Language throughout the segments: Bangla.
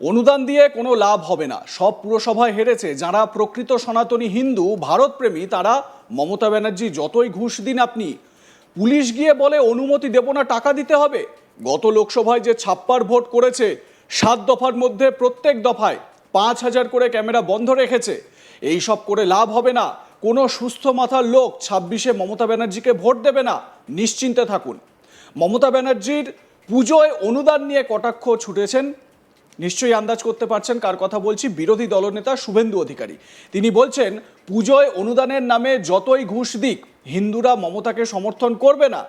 অনুদান দিয়ে কোনো লাভ হবে না। সব পুরসভায় হেরেছে। যারা প্রকৃত সনাতনী হিন্দু, ভারতপ্রেমী, তারা মমতা ব্যানার্জি যতই ঘুষ দিন আপনি, পুলিশ গিয়ে বলে অনুমতি দেব না, টাকা দিতে হবে। গত লোকসভায় যে ছাপ্পার ভোট করেছে, সাত দফার মধ্যে প্রত্যেক দফায় পাঁচ হাজার করে ক্যামেরা বন্ধ রেখেছে। এই সব করে লাভ হবে না। কোনো সুস্থ মাথার লোক ছাব্বিশে মমতা ব্যানার্জিকে ভোট দেবে না। নিশ্চিন্তে থাকুন। মমতা ব্যানার্জির পুজোয় অনুদান নিয়ে কটাক্ষ ছুটেছেন নিশ্চয়ই আন্দাজ করতে পারছেন কার কথা বলছি বিরোধী দলনেতা শুভেন্দু অধিকারী। তিনি বলছেন পুজোয় অনুদানের নামে যতই ঘুষ দিক হিন্দুরা মমতাকে সমর্থন করবে না।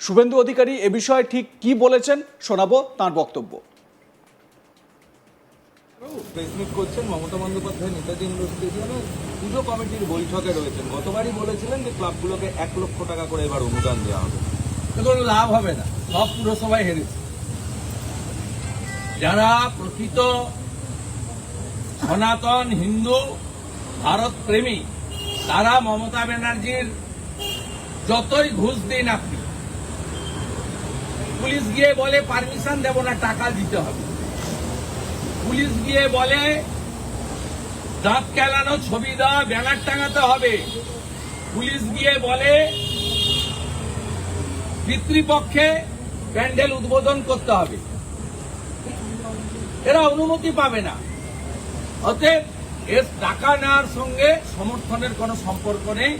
শুভেন্দু অধিকারী এ বিষয়ে ঠিক কি বলেছেন শোনাবো তার বক্তব্য। প্রেসমিট করছেন মমতা বন্দ্যোপাধ্যায় নেতাজি ইন্ডোর স্টেডিয়ামে। পুজো কমিটির বৈঠকে রয়েছেন। গতবারই বলেছিলেন যে ক্লাবগুলোকে এক লক্ষ টাকা করে এবার অনুদান দেওয়া হবে। কোনো লাভ হবে না। সব পুরসভায় হেরেছে। যারা প্রকৃত সনাতন হিন্দু ভারত প্রেমী, তারা মমতা ব্যানার্জির যতই ঘুষ দিন আপনি, পুলিশ গিয়ে বলে পারমিশন দেব না, টাকা দিতে হবে। পুলিশ গিয়ে বলে, দাঁত কেলানো ছবি দেওয়া ব্যানার টাঙাতে হবে। পুলিশ গিয়ে বলে, পিতৃপক্ষে প্যান্ডেল উদ্বোধন করতে হবে। এরা অনুমতি পাবে না। অতএব এর টাকা নেওয়ার সঙ্গে সমর্থনের কোনো সম্পর্ক নেই।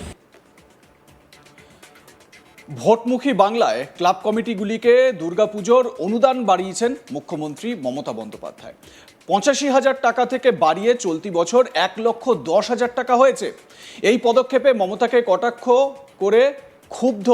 ভোটমুখী বাংলায় ক্লাব কমিটিগুলিকে দুর্গাপুজোর অনুদান বাড়িয়েছেন মুখ্যমন্ত্রী মমতা বন্দ্যোপাধ্যায়। পঁচাশি হাজার টাকা থেকে বাড়িয়ে চলতি বছর এক লক্ষ দশ হাজার টাকা হয়েছে। এই পদক্ষেপে মমতাকে কটাক্ষ করে ক্ষুব্ধ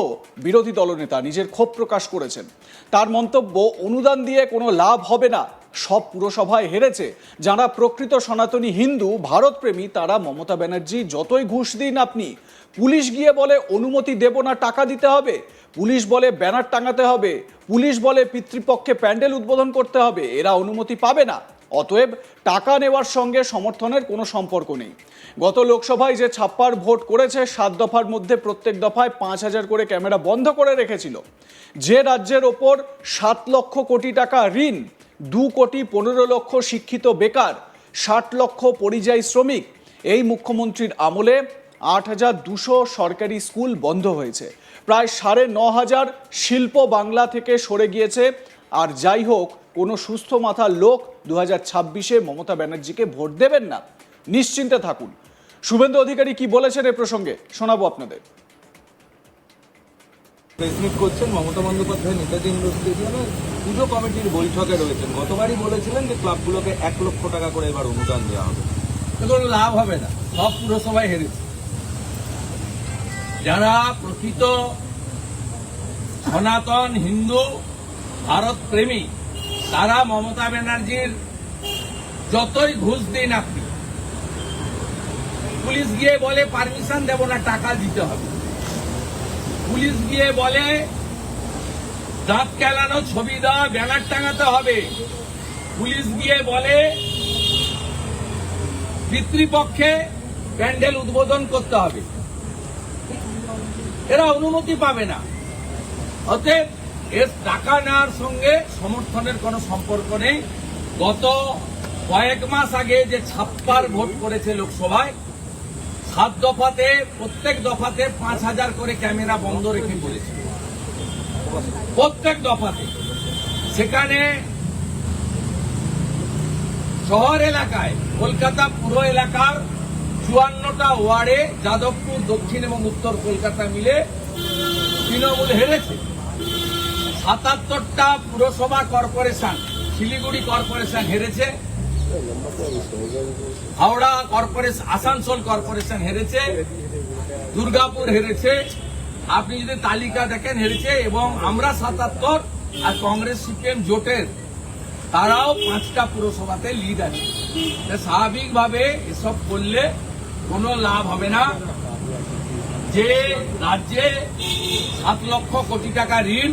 বিরোধী দলনেতা নিজের ক্ষোভ প্রকাশ করেছেন। তার মন্তব্য, অনুদান দিয়ে কোনো লাভ হবে না সব পুরসভায় হেরেছে। যারা প্রকৃত সনাতনী হিন্দু, ভারতপ্রেমী, তারা মমতা ব্যানার্জি যতই ঘুষ দিন আপনি, পুলিশ গিয়ে বলে, অনুমতি দেব না, টাকা দিতে হবে। পুলিশ বলে, ব্যানার টাঙাতে হবে। পুলিশ বলে, পিতৃপক্ষে প্যান্ডেল উদ্বোধন করতে হবে। এরা অনুমতি পাবে না। অতএব, টাকা নেওয়ার সঙ্গে সমর্থনের কোনো সম্পর্ক নেই। গত লোকসভায় যে ছাপ্পার ভোট করেছে, সাত দফার মধ্যে প্রত্যেক দফায় পাঁচ হাজার করে ক্যামেরা বন্ধ করে রেখেছিল। যে রাজ্যের ওপর সাত লক্ষ কোটি টাকা ঋণ দু কোটি পনেরো লক্ষ শিক্ষিত বেকার, ষাট লক্ষ পরিযায়ী শ্রমিক। এই মুখ্যমন্ত্রীর আমলে আট হাজার দুশো সরকারি স্কুল বন্ধ হয়েছে। প্রায় সাড়ে ন হাজার শিল্প বাংলা থেকে সরে গিয়েছে। আর যাই হোক, কোনো সুস্থ মাথার লোক দু হাজার ছাব্বিশে মমতা ব্যানার্জিকে ভোট দেবেন না। নিশ্চিন্তে থাকুন। শুভেন্দু অধিকারী কি বলেছেন এ প্রসঙ্গে শোনাবো আপনাদের। প্রেসমিট করছেন মমতা বন্দ্যোপাধ্যায়, নেতাজি স্টেডিয়ামে। পুজো কমিটির বৈঠকে রয়েছেন। গতবারই বলেছিলেন যে ক্লাবগুলোকে এক লক্ষ টাকা করে এবার অনুদান দেওয়া হবে। কোনো লাভ হবে না। সব পুরসভায় হেরেছে যারা প্রকৃত সনাতন হিন্দু ভারত প্রেমী, তারা মমতা ব্যানার্জির যতই ঘুষ দিন আপনি, পুলিশ গিয়ে বলে পারমিশন দেব না, টাকা দিতে হবে। পুলিশ গিয়ে বলে, দাঁত কেলানো ছবি দেওয়া ব্যানার টাঙাতে হবে। পুলিশ গিয়ে বলে, পিতৃপক্ষে প্যান্ডেল উদ্বোধন করতে হবে। এরা অনুমতি পাবে না। অতএব এর টাকা নেওয়ার সঙ্গে সমর্থনের কোনো সম্পর্ক নেই। গত কয়েক মাস আগে যে ছাপ্পার ভোট করেছে লোকসভায় সাত দফাতে, প্রত্যেক দফাতে পাঁচ হাজার করে ক্যামেরা বন্ধ রেখে করেছে প্রত্যেক দফাতে। সেখানে শহর এলাকায়, কলকাতা পুরো এলাকার চুয়ান্নটা ওয়ার্ডে, যাদবপুর, দক্ষিণ এবং উত্তর কলকাতা মিলে তৃণমূল হেরেছে। সাতাত্তরটা পুরসভা কর্পোরেশন, শিলিগুড়ি কর্পোরেশন হেরেছে। হাওড়া কর্পোরেশন আসানসোল কর্পোরেশন হেরেছে, দুর্গাপুর হেরেছে। আপনি যদি তালিকা দেখেন, হেরেছে এবং আমরা সাতাত্তর আর কংগ্রেস, সিপিএম জোটের, তারাও পাঁচটা পুরসভাতে লিড আছে। স্বাভাবিকভাবে এসব করলে কোনো লাভ হবে না। যে রাজ্যে সাত লক্ষ কোটি টাকা ঋণ,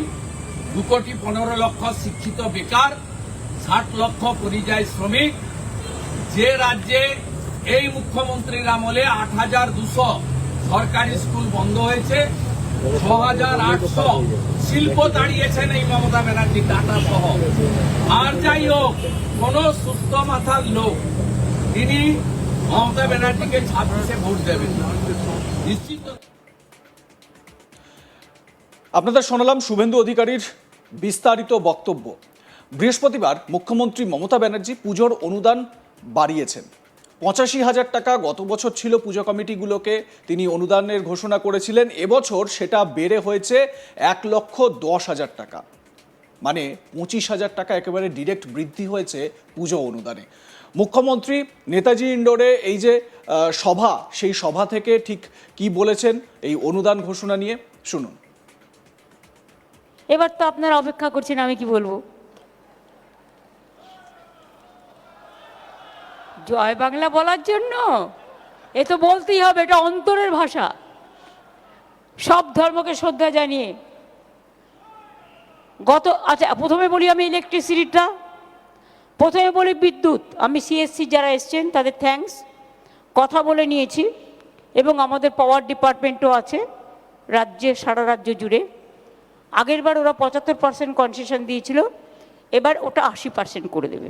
দু কোটি পনেরো লক্ষ শিক্ষিত বেকার, ষাট লক্ষ পরিযায়ী শ্রমিক যে রাজ্যে এই মুখ্যমন্ত্রীর আমলে আট হাজার দুশো সরকারি স্কুল বন্ধ হয়েছে, ছ হাজার আটশো শিল্প দাঁড়িয়েছেন এই মমতা ব্যানার্জি, টাটা সহ। আর যাই হোক, কোন সুস্থ মাথার লোক, তিনি মমতা ব্যানার্জিকে ছাব্বিশে ভোট দেবেন। নিশ্চিত আপনাদের শোনালাম শুভেন্দু অধিকারীর বিস্তারিত বক্তব্য। বৃহস্পতিবার মুখ্যমন্ত্রী মমতা ব্যানার্জি পুজোর অনুদান বাড়িয়েছেন। পঁচাশি হাজার টাকা গত বছর ছিল পুজো কমিটিগুলোকে, তিনি অনুদানের ঘোষণা করেছিলেন, এবছর সেটা বেড়ে হয়েছে এক লক্ষ দশ হাজার টাকা। মানে পঁচিশ হাজার টাকা একেবারে ডিরেক্ট বৃদ্ধি হয়েছে পুজো অনুদানে। মুখ্যমন্ত্রী নেতাজি ইন্ডোরে এই যে সভা, সেই সভা থেকে ঠিক কি বলেছেন এই অনুদান ঘোষণা নিয়ে? শুনুন। এবার তো আপনারা অপেক্ষা করছেন, আমি কি বলব? জয় বাংলা বলার জন্য? এ তো বলতেই হবে, এটা অন্তরের ভাষা। সব ধর্মকে শ্রদ্ধা জানিয়ে। গত আচ্ছা প্রথমে বলি আমি ইলেকট্রিসিটিটা প্রথমে বলি বিদ্যুৎ। আমি সিএসসি যারা এসছেন, তাদের থ্যাঙ্কস কথা বলে নিয়েছি, এবং আমাদের পাওয়ার ডিপার্টমেন্টও আছে, রাজ্যে, সারা রাজ্য জুড়ে। আগেরবার ওরা পঁচাত্তর পার্সেন্ট কনসেশন দিয়েছিল, এবার ওটা আশি পার্সেন্ট করে দেবে।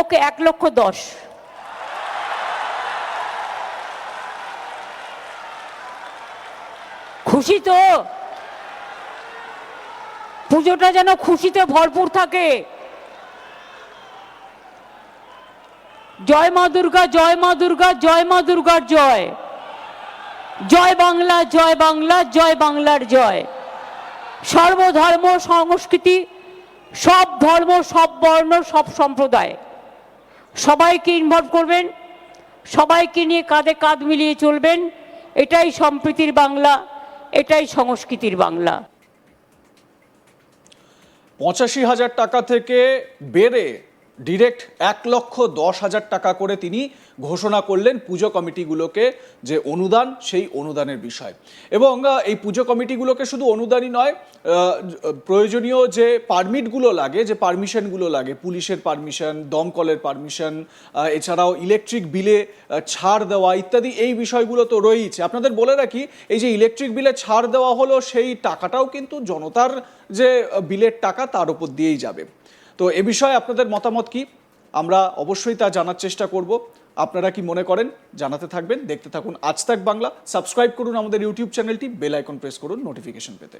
ওকে এক লক্ষ দশ। খুশি তো? পুজোটা যেন খুশিতে ভরপুর থাকে। জয় মা দুর্গা, জয় মা দুর্গা, জয় মা দুর্গার জয়। জয় বাংলা জয় বাংলা, জয় বাংলার জয়। সর্বধর্ম সংস্কৃতি, সব ধর্ম, সব বর্ণ, সব সম্প্রদায়। সবাইকে ইনভলভ করবেন, সবাইকে নিয়ে কাঁধে কাঁধ মিলিয়ে চলবেন, এটাই সম্প্রীতির বাংলা, এটাই সংস্কৃতির বাংলা। পঁচাশি হাজার টাকা থেকে বেড়ে ডিরেক্ট এক লক্ষ দশ হাজার টাকা করে তিনি ঘোষণা করলেন পুজো কমিটিগুলোকে যে অনুদান, সেই অনুদানের বিষয়। এবং এই পুজো কমিটিগুলোকে শুধু অনুদানই নয় প্রয়োজনীয় যে পারমিটগুলো লাগে, যে পারমিশনগুলো লাগে, পুলিশের পারমিশন, দমকলের পারমিশন এছাড়াও ইলেকট্রিক বিলে ছাড় দেওয়া ইত্যাদি, এই বিষয়গুলো তো রয়েইছে। আপনাদের বলে রাখি, এই যে ইলেকট্রিক বিলে ছাড় দেওয়া হলো, সেই টাকাটাও কিন্তু জনতার যে বিলের টাকা, তার উপর দিয়েই যাবে। তো এ বিষয়ে আপনাদের মতামত কি? আমরা অবশ্যই তা জানার চেষ্টা করব। আপনারা কি মনে করেন? জানাতে থাকবেন, দেখতে থাকুন। আজ তাক বাংলা, সাবস্ক্রাইব করুন আমাদের ইউটিউব চ্যানেলটি, বেল আইকন প্রেস করুন নোটিফিকেশন পেতে।